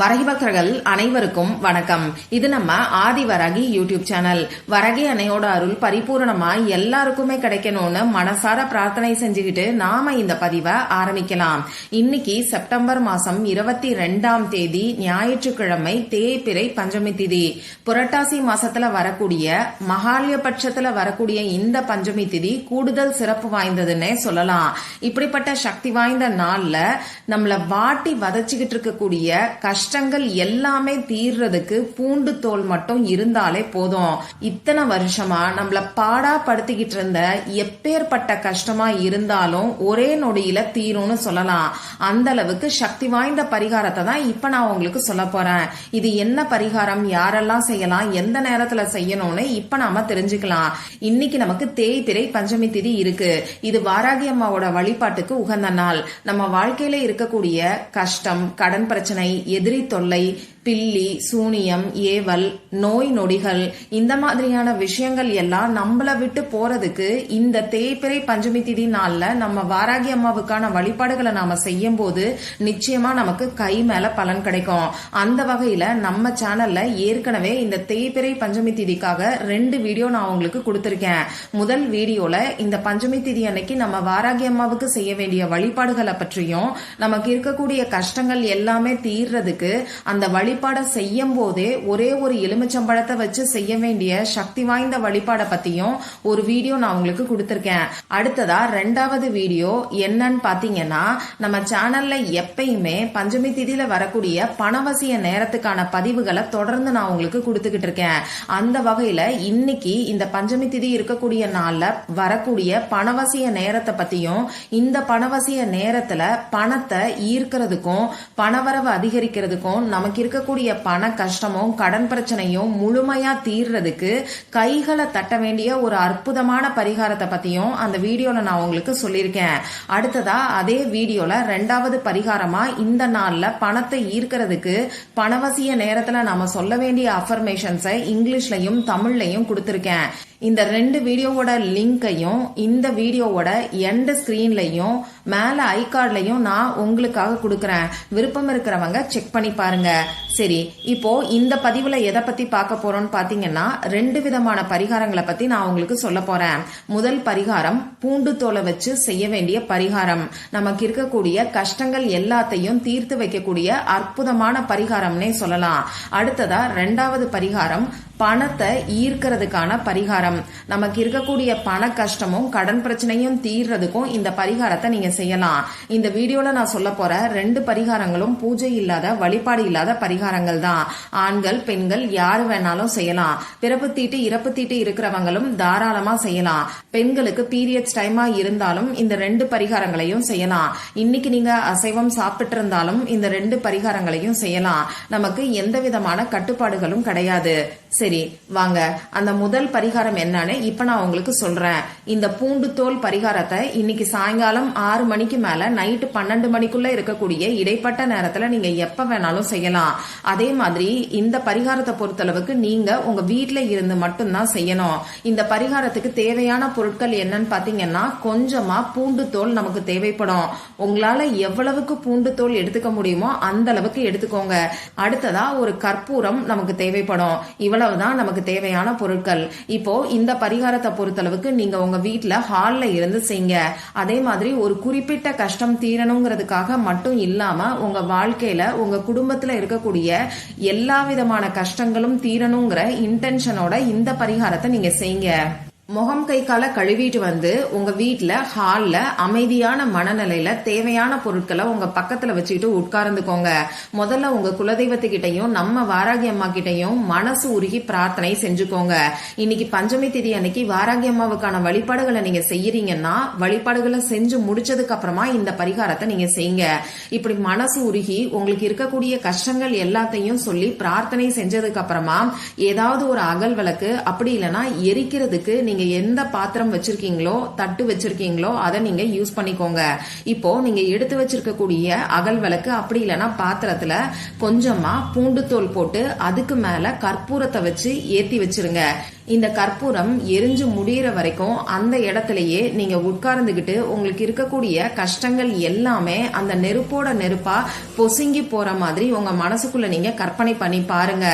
வரகிபக்தர்கள் அனைவருக்கும் வணக்கம். இது நம்ம ஆதி வரகி யூடியூப் சேனல். வரகி அன்னையோட அருள் பரிபூர்ணமா எல்லாருக்குமே கிடைக்கணும்னு மனசார பிரார்த்தனை செஞ்சுக்கிட்டு நாம இந்த பதிவை ஆரம்பிக்கலாம். இன்னைக்கு செப்டம்பர் மாசம் இருபத்தி ரெண்டாம் தேதி ஞாயிற்றுக்கிழமை தேய்பிரை பஞ்சமி திதி. புரட்டாசி மாசத்துல வரக்கூடிய மகாலய பட்சத்துல வரக்கூடிய இந்த பஞ்சமி திதி கூடுதல் சிறப்பு வாய்ந்ததுன்னே சொல்லலாம். இப்படிப்பட்ட சக்தி வாய்ந்த நாள்ல நம்மள வாட்டி வதச்சிக்கிட்டு இருக்கக்கூடிய கஷ்ட கஷ்டங்கள் எல்லாமே தீர்றதுக்கு பூண்டு தோல் மட்டும் இருந்தாலே போதும். இத்தனை வருஷமா நம்மள பாடா படுத்திக்கிட்டு இருந்த எப்பேற்பட்ட கஷ்டமா இருந்தாலும் ஒரே நொடியில தீரும்னு சொல்லலாம். அந்த அளவுக்கு சக்தி வாய்ந்த பரிகாரத்தை தான் இப்ப நான் உங்களுக்கு சொல்ல போறேன். இது என்ன பரிகாரம்? யாரெல்லாம் செய்யலாம்? எந்த நேரத்துல செய்யணும்னு இப்ப நாம தெரிஞ்சுக்கலாம். இன்னைக்கு நமக்கு தேய்பிறை பஞ்சமி திதி இருக்கு. இது வாராகி அம்மாவோட வழிபாட்டுக்கு உகந்த நாள். நம்ம வாழ்க்கையில இருக்கக்கூடிய கஷ்டம் கடன் பிரச்சனை எதிரி தொல்லை பில்லி சூனியம் ஏவல் நோய் நொடிகள் இந்த மாதிரியான விஷயங்கள் எல்லாம் நம்மள விட்டு போறதுக்கு இந்த தேய்பிறை பஞ்சமி திதி நாள்ல நம்ம வாராகி அம்மாவுக்கான வழிபாடுகளை நாம செய்யும் போது நிச்சயமா நமக்கு கை மேல பலன் கிடைக்கும். அந்த வகையில நம்ம சேனல்ல ஏற்கனவே இந்த தேய்பிறை பஞ்சமி திதிக்காக ரெண்டு வீடியோ நான் உங்களுக்கு கொடுத்திருக்கேன். முதல் வீடியோல இந்த பஞ்சமி திதி அன்னைக்கு நம்ம வாராகி அம்மாவுக்கு செய்ய வேண்டிய வழிபாடுகளை பற்றியும் நமக்கு இருக்கக்கூடிய கஷ்டங்கள் எல்லாமே தீர்றதுக்கு அந்த வழி வழிபாடை செய்யும் போதே ஒரே ஒரு எலுமிச்சம்பழத்தை வச்சு செய்ய வேண்டிய சக்தி வாய்ந்த வழிபாடை பத்தியும் ஒரு வீடியோ நான் உங்களுக்கு கொடுத்திருக்கேன். அடுத்ததா ரெண்டாவது வீடியோ என்னன்னு பாத்தீங்கன்னா நம்ம சேனல்ல எப்பயுமே பஞ்சமி திதியில வரக்கூடிய பணவசிய நேரத்துக்கான பதிவுகளை தொடர்ந்து நான் உங்களுக்கு கொடுத்துக்கிட்டு இருக்கேன். அந்த வகையில இன்னைக்கு இந்த பஞ்சமி திதி இருக்கக்கூடிய நாள்ல வரக்கூடிய பணவசிய நேரத்தை பத்தியும் இந்த பணவசிய நேரத்துல பணத்தை ஈர்க்கிறதுக்கும் பணவரவு அதிகரிக்கிறதுக்கும் நமக்கு இருக்கக்கூடிய பண கஷ்டமும் கடன் பிரச்சனையும் முழுமையா தீர்றதுக்கு கைகளை தட்ட வேண்டிய ஒரு அற்புதமான பரிகாரத்தை பத்தியும் அந்த வீடியோல நான் உங்களுக்கு சொல்லியிருக்கேன். அடுத்ததா அதே வீடியோல ரெண்டாவது பரிகாரமா இந்த நாள்ல பணத்தை ஈர்க்கிறதுக்கு பணவசிய நேரத்துல நாம சொல்ல வேண்டிய அஃபர்மேஷன்ஸை இங்கிலீஷ்லயும் தமிழ்லையும் கொடுத்திருக்கேன். இந்த ரெண்டு வீடியோவோட லிங்கையும் இந்த வீடியோவோட எண்ட் ஸ்கிரீன்லையும் மேல ஐ கார்ட்லயும் நான் உங்களுக்காக கொடுக்கறேன். விருப்பம் இருக்கிறவங்க செக் பண்ணி பாருங்க. சரி இப்போ இந்த பதிவுல எதை பத்தி பார்க்க போறோம்னு பாத்தீங்கன்னா ரெண்டு விதமான பரிகாரங்களை பத்தி நான் உங்களுக்கு சொல்ல போறேன். முதல் பரிகாரம் பூண்டு தோலை வச்சு செய்ய வேண்டிய பரிகாரம். நமக்கு இருக்கக்கூடிய கஷ்டங்கள் எல்லாத்தையும் தீர்த்து வைக்கக்கூடிய அற்புதமான பரிகாரம்னே சொல்லலாம். அடுத்ததா ரெண்டாவது பரிகாரம் பணத்தை ஈர்க்கிறதுக்கான பரிகாரம். நமக்கு இருக்கக்கூடிய பண கஷ்டமும் கடன் பிரச்சனையும் தீர்றதுக்கும் இந்த பரிகாரத்தை நீங்க செய்யலாம். இந்த வீடியோல நான் சொல்ல போற ரெண்டு பரிகாரங்களும் பூஜை இல்லாத வழிபாடு இல்லாத பரிகாரங்கள் தான். ஆண்கள் பெண்கள் யாரு வேணாலும் செய்யலாம். பிறப்பு தீட்டு இறப்பு தீட்டு இருக்கிறவங்களும் தாராளமா செய்யலாம். பெண்களுக்கு பீரியட்ஸ் டைமா இருந்தாலும் இந்த ரெண்டு பரிகாரங்களையும் செய்யலாம். இன்னைக்கு நீங்க அசைவம் சாப்பிட்டு இருந்தாலும் இந்த ரெண்டு பரிகாரங்களையும் செய்யலாம். நமக்கு எந்த விதமான கட்டுப்பாடுகளும் கிடையாது. சரி வாங்க. அந்த முதல் பரிகாரம் என்னன்னு இப்ப நான் உங்களுக்கு சொல்றேன். இந்த பூண்டு தோல் பரிகாரத்தை இன்னைக்கு சாயங்காலம் ஆறு மணிக்கு மேல நைட்டு பன்னெண்டு மணிக்குள்ள இருக்கக்கூடிய இடைப்பட்ட நேரத்துல நீங்க எப்ப வேணாலும் செய்யலாம். அதே மாதிரி இந்த பரிகாரத்தை பொறுத்தளவுக்கு நீங்க உங்க வீட்டுல இருந்து மட்டும்தான் செய்யணும். இந்த பரிகாரத்துக்கு தேவையான பொருட்கள் என்னன்னு பாத்தீங்கன்னா கொஞ்சமா பூண்டு தோல் நமக்கு தேவைப்படும். உங்களால எவ்வளவுக்கு பூண்டு தோல் எடுத்துக்க முடியுமோ அந்த அளவுக்கு எடுத்துக்கோங்க. அடுத்ததா ஒரு கற்பூரம் நமக்கு தேவைப்படும். இவ்வளவுதான் நமக்கு தேவையான பொருட்கள். இப்போ இந்த பரிகாரத்தை பொறுத்தளவுக்கு நீங்க உங்க வீட்டுல ஹால்ல இருந்து செய்யுங்க அதே மாதிரி ஒரு குறிப்பிட்ட கஷ்டம் தீரணுங்கிறதுக்காக மட்டும் இல்லாம உங்க வாழ்க்கையில உங்க குடும்பத்துல இருக்கக்கூடிய எல்லா விதமான கஷ்டங்களும் தீரணுங்கிற இன்டென்ஷனோட இந்த பரிகாரத்தை நீங்க செய்யுங்க முகம் கை காலை கழுவிட்டு வந்து உங்க வீட்டில் ஹால்ல அமைதியான மனநிலையில தேவையான பொருட்களை உங்க பக்கத்துல வச்சுக்கிட்டு உட்கார்ந்துக்கோங்க. முதல்ல உங்க குலதெய்வத்துக்கிட்டையும் நம்ம வாராகி அம்மா கிட்டையும் மனசு உருகி பிரார்த்தனை செஞ்சுக்கோங்க. இன்னைக்கு பஞ்சமி திதி அன்னைக்கு வாராகி அம்மாவுக்கான வழிபாடுகளை நீங்க செய்யறீங்கன்னா வழிபாடுகளை செஞ்சு முடிச்சதுக்கு அப்புறமா இந்த பரிகாரத்தை நீங்க செய்யுங்க. இப்படி மனசு உருகி உங்களுக்கு இருக்கக்கூடிய கஷ்டங்கள் எல்லாத்தையும் சொல்லி பிரார்த்தனை செஞ்சதுக்கு அப்புறமா ஏதாவது ஒரு அகல் விளக்கு அப்படி இல்லைன்னா எரிக்கிறதுக்கு நீங்க நீங்க எந்த பாத்திரம் வச்சிருக்கீங்களோ தட்டு வச்சிருக்கீங்களோ அதை நீங்க யூஸ் பண்ணிக்கோங்க. இப்போ நீங்க எடுத்து வச்சிருக்கக்கூடிய அகல் விளக்கு அப்படி இல்லைன்னா பாத்திரத்துல கொஞ்சமா பூண்டு தோல் போட்டு அதுக்கு மேல கற்பூரத்தை வச்சு ஏத்தி வச்சிருங்க. இந்த கற்பூரம் எரிஞ்சு முடியிற வரைக்கும் அந்த இடத்துலயே நீங்க உட்கார்ந்துகிட்டு உங்களுக்கு இருக்கக்கூடிய கஷ்டங்கள் எல்லாமே அந்த நெருப்போட நெருப்பா பொசுங்கி போற மாதிரி உங்க மனசுக்குள்ள நீங்க கற்பனை பண்ணி பாருங்க.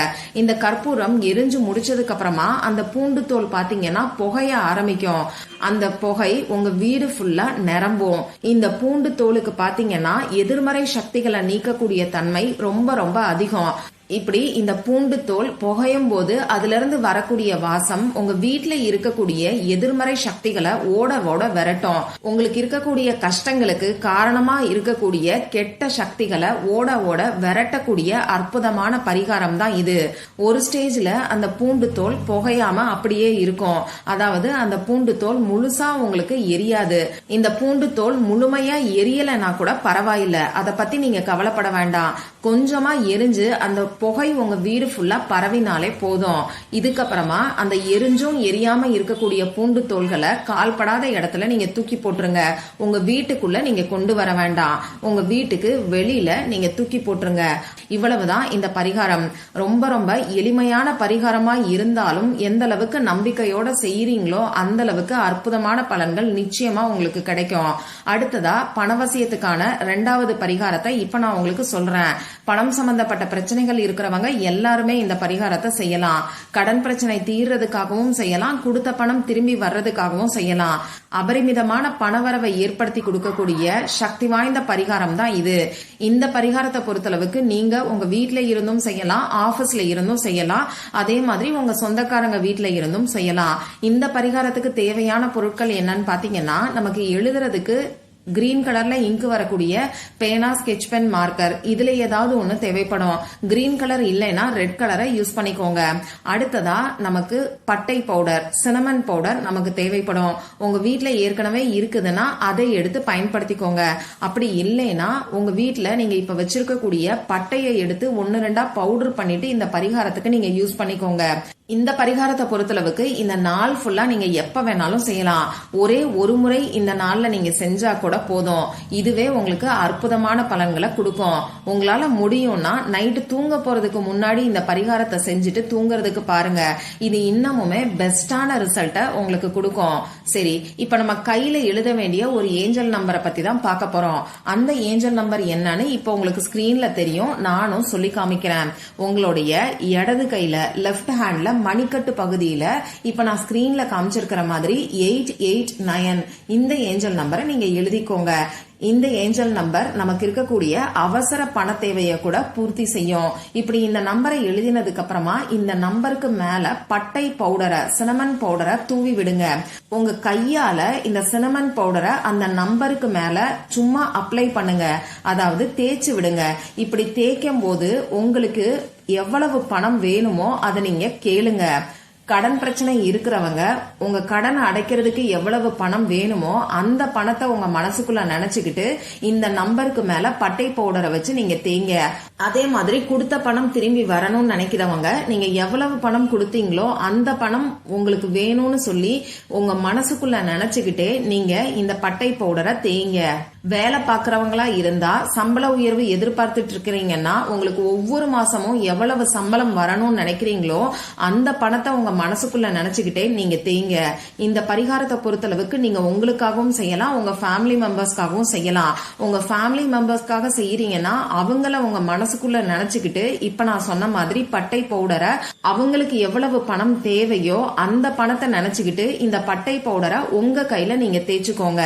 இந்த கற்பூரம் எரிஞ்சு முடிச்சதுக்கு அப்புறமா அந்த பூண்டு தோல் பாத்தீங்கன்னா புகைய ஆரம்பிக்கும். அந்த புகை உங்க வீடு ஃபுல்லா நிரம்பும். இந்த பூண்டு தோலுக்கு பாத்தீங்கன்னா எதிர்மறை சக்திகளை நீக்கக்கூடிய தன்மை ரொம்ப ரொம்ப அதிகம். இப்படி இந்த பூண்டு தோல் புகையும் போது அதுல இருந்து வரக்கூடிய வாசம் உங்க வீட்டுல இருக்கக்கூடிய எதிர்மறை சக்திகளை ஓட ஓட விரட்டும். உங்களுக்கு இருக்கக்கூடிய கஷ்டங்களுக்கு காரணமா இருக்கக்கூடிய கெட்ட சக்திகளை ஓட ஓட விரட்டக்கூடிய அற்புதமான பரிகாரம் தான் இது. ஒரு ஸ்டேஜ்ல அந்த பூண்டு தோல் புகையாம அப்படியே இருக்கும். அதாவது அந்த பூண்டு தோல் முழுசா உங்களுக்கு எரியாது. இந்த பூண்டு தோல் முழுமையா எரியலைன்னா கூட பரவாயில்ல. அதை பத்தி நீங்க கவலைப்பட வேண்டாம். கொஞ்சமா எரிஞ்சு அந்த புகை உங்க வீடு ஃபுல்லா பரவினாலே போதும். இதுக்கப்புறமா அந்த எரிஞ்சும் எரியாம இருக்கக்கூடிய பூண்டு தோள்களை கால்படாத இடத்துல நீங்க தூக்கி போட்டுருங்க. உங்க வீட்டுக்குள்ள நீங்க கொண்டு வர வேண்டாம். உங்க வீட்டுக்கு வெளியில நீங்க தூக்கி போட்டுருங்க. இவ்வளவுதான் இந்த பரிகாரம். ரொம்ப ரொம்ப எளிமையான பரிகாரமா இருந்தாலும் எந்த அளவுக்கு நம்பிக்கையோட செய்யறீங்களோ அந்த அளவுக்கு அற்புதமான பலன்கள் நிச்சயமா உங்களுக்கு கிடைக்கும். அடுத்ததா பணவசியத்துக்கான ரெண்டாவது பரிகாரத்தை இப்ப நான் உங்களுக்கு சொல்றேன். பணம் சம்பந்தப்பட்ட பிரச்சனைகள் இருக்கிறவங்க எல்லாருமே இந்த பரிகாரத்தை செய்யலாம். கடன் பிரச்சனை தீர்றதுக்காகவும் செய்யலாம். கொடுத்த பணம் திரும்பி வர்றதுக்காகவும் செய்யலாம். அபரிமிதமான பணவரவை ஏற்படுத்தி கொடுக்கக்கூடிய சக்தி வாய்ந்த பரிகாரம் தான் இது. இந்த பரிகாரத்தை பொறுத்தளவுக்கு நீங்க உங்க வீட்ல இருந்தும் செய்யலாம் ஆபீஸ்ல இருந்தும் செய்யலாம். அதே மாதிரி உங்க சொந்தக்காரங்க வீட்ல இருந்தும் செய்யலாம். இந்த பரிகாரத்துக்கு தேவையான பொருட்கள் என்னன்னு பாத்தீங்கன்னா நமக்கு எழுதுறதுக்கு கிரீன் கலர்ல இங்கு வரக்கூடிய பேனா ஸ்கெட்ச் பென் மார்க்கர் இதுல ஏதாவது ஒண்ணு தேவைப்படும். கிரீன் கலர் இல்லைன்னா ரெட் கலரை யூஸ் பண்ணிக்கோங்க. அடுத்ததா நமக்கு பட்டை பவுடர் சினமன் பவுடர் நமக்கு தேவைப்படும். உங்க வீட்டுல ஏற்கனவே இருக்குதுன்னா அதை எடுத்து பயன்படுத்திக்கோங்க. அப்படி இல்லைன்னா உங்க வீட்டுல நீங்க இப்ப வச்சிருக்கக்கூடிய பட்டையை எடுத்து ஒன்னு ரெண்டா பவுடர் பண்ணிட்டு இந்த பரிகாரத்துக்கு நீங்க யூஸ் பண்ணிக்கோங்க. இந்த பரிகாரத்தை பொறுத்தளவுக்கு இந்த நாள் ஃபுல்லா நீங்க எப்ப வேணாலும் செய்யலாம். ஒரே ஒரு முறை இந்த நாள்ல நீங்க செஞ்சா கூட போதும். இதுவே உங்களுக்கு அற்புதமான பலன்களை கொடுக்கும். உங்களால முடியும்னா நைட்டு தூங்க போறதுக்கு முன்னாடி இந்த பரிகாரத்தை செஞ்சுட்டு தூங்குறதுக்கு பாருங்க. இது இன்னமுமே பெஸ்டான ரிசல்ட்டை உங்களுக்கு கொடுக்கும். சரி இப்ப நம்ம கையில எழுத வேண்டிய ஒரு ஏஞ்சல் நம்பரை பத்தி தான் பார்க்க போறோம். அந்த ஏஞ்சல் நம்பர் என்னன்னு இப்ப உங்களுக்கு ஸ்கிரீன்ல தெரியும். நானும் சொல்லி காமிக்கிறேன். உங்களுடைய இடது கையில லெஃப்ட் ஹேண்ட்ல மணிக்கட்டு பகுதியில இப்ப நான் ஸ்கிரீன்ல காமிச்சிருக்கிற மாதிரி எயிட் எயிட் நயன் இந்த ஏஞ்சல் நம்பரை நீங்க எழுதிக்கோங்க. இந்த ஏஞ்சல் நம்பர் நமக்கு இருக்கக்கூடிய அவசர பண தேவையை கூட பூர்த்தி செய்யும். இப்படி இந்த நம்பரை எழுதினதுக்கு அப்புறமா இந்த நம்பருக்கு மேல பட்டை பவுடரை சினமன் பவுடரை தூவி விடுங்க. உங்க கையால இந்த சினமன் பவுடரை அந்த நம்பருக்கு மேல சும்மா அப்ளை பண்ணுங்க. அதாவது தேய்ச்சி விடுங்க. இப்படி தேய்க்கும் போது உங்களுக்கு எவ்வளவு பணம் வேணுமோ அதை நீங்க கேளுங்க. கடன் பிரச்சனை இருக்கிறவங்க உங்க கடனை அடைக்கிறதுக்கு எவ்வளவு பணம் வேணுமோ அந்த பணத்தை உங்க மனசுக்குள்ள நினைச்சுக்கிட்டு இந்த நம்பருக்கு மேல பட்டை பவுடரை வச்சு நீங்க தேங்க. அதே மாதிரி கொடுத்த பணம் திரும்பி வரணும்னு நினைக்கிறவங்க நீங்க எவ்வளவு பணம் கொடுத்தீங்களோ அந்த பணம் உங்களுக்கு வேணும்னு சொல்லி உங்க மனசுக்குள்ள நினைச்சுக்கிட்டே நீங்க இந்த பட்டை பவுடரை தேங்க. வேலை பார்க்குறவங்களா இருந்தா சம்பள உயர்வு எதிர்பார்த்துட்டு இருக்கிறீங்கன்னா உங்களுக்கு ஒவ்வொரு மாசமும் எவ்வளவு சம்பளம் வரணும்னு நினைக்கிறீங்களோ அந்த பணத்தை உங்க மனசுக்குள்ள நினைச்சுக்கிட்டே நீங்க தேங்க இந்த பரிகாரத்தை பொறுத்தளவுக்கு நீங்க உங்களுக்காகவும் செய்யலாம் உங்க ஃபேமிலி மெம்பர்ஸ்க்காகவும் செய்யலாம். உங்க ஃபேமிலி மெம்பர்ஸ்க்காக செய்யறீங்கன்னா அவங்கள உங்க மனசுக்குள்ள நினைச்சுக்கிட்டு இப்ப நான் சொன்ன மாதிரி பட்டை பவுடரை அவங்களுக்கு எவ்வளவு பணம் தேவையோ அந்த பணத்தை நினைச்சுக்கிட்டு இந்த பட்டை பவுடரை உங்க கையில நீங்க தேய்ச்சுக்கோங்க.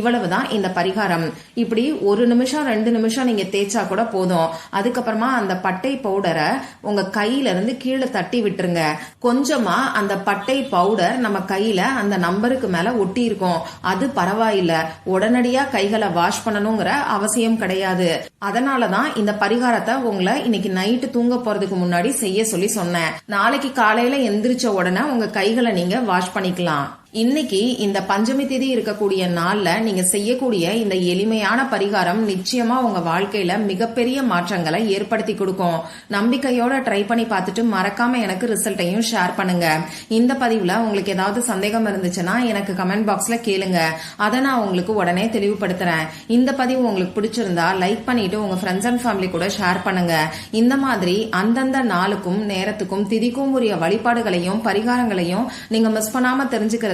இவ்வளவுதான் இந்த பரிகாரம். இப்படி ஒரு நிமிஷம் ரெண்டு நிமிஷம் நீங்க தேய்ச்சா கூட போதும். அதுக்கப்புறமா அந்த பட்டை பவுடரை உங்க கையில இருந்து கீழே தட்டி விட்டுருங்க. கொஞ்சமா அந்த பட்டை பவுடர் நம்ம கையில அந்த நம்பருக்கு மேல ஒட்டி இருக்கும். அது பரவாயில்ல. உடனடியா கைகளை வாஷ் பண்ணணுங்கிற அவசியம் கிடையாது. அதனாலதான் இந்த பரிகாரத்தை உங்களை இன்னைக்கு நைட்டு தூங்க போறதுக்கு முன்னாடி செய்ய சொல்லி சொன்னேன். நாளைக்கு காலையில எந்திரிச்ச உடனே உங்க கைகளை நீங்க வாஷ் பண்ணிக்கலாம். இன்னைக்கு இந்த பஞ்சமி திதி இருக்கக்கூடிய நாள்ல நீங்க செய்யக்கூடிய இந்த எளிமையான பரிகாரம் நிச்சயமா உங்க வாழ்க்கையில மிகப்பெரிய மாற்றங்களை ஏற்படுத்தி கொடுக்கும். நம்பிக்கையோட ட்ரை பண்ணி பார்த்துட்டு மறக்காம எனக்கு ரிசல்ட்டையும் ஷேர் பண்ணுங்க. இந்த பதிவுல உங்களுக்கு ஏதாவது சந்தேகம் இருந்துச்சுன்னா எனக்கு கமெண்ட் பாக்ஸ்ல கேளுங்க. அதை நான் உங்களுக்கு உடனே தெளிவுபடுத்துறேன். இந்த பதிவு உங்களுக்கு பிடிச்சிருந்தா லைக் பண்ணிட்டு உங்க ஃப்ரெண்ட்ஸ் அண்ட் ஃபேமிலி கூட ஷேர் பண்ணுங்க. இந்த மாதிரி அந்தந்த நாளுக்கும் நேரத்துக்கும் திதிக்கும் உரிய வழிபாடுகளையும் பரிகாரங்களையும் நீங்க மிஸ் பண்ணாம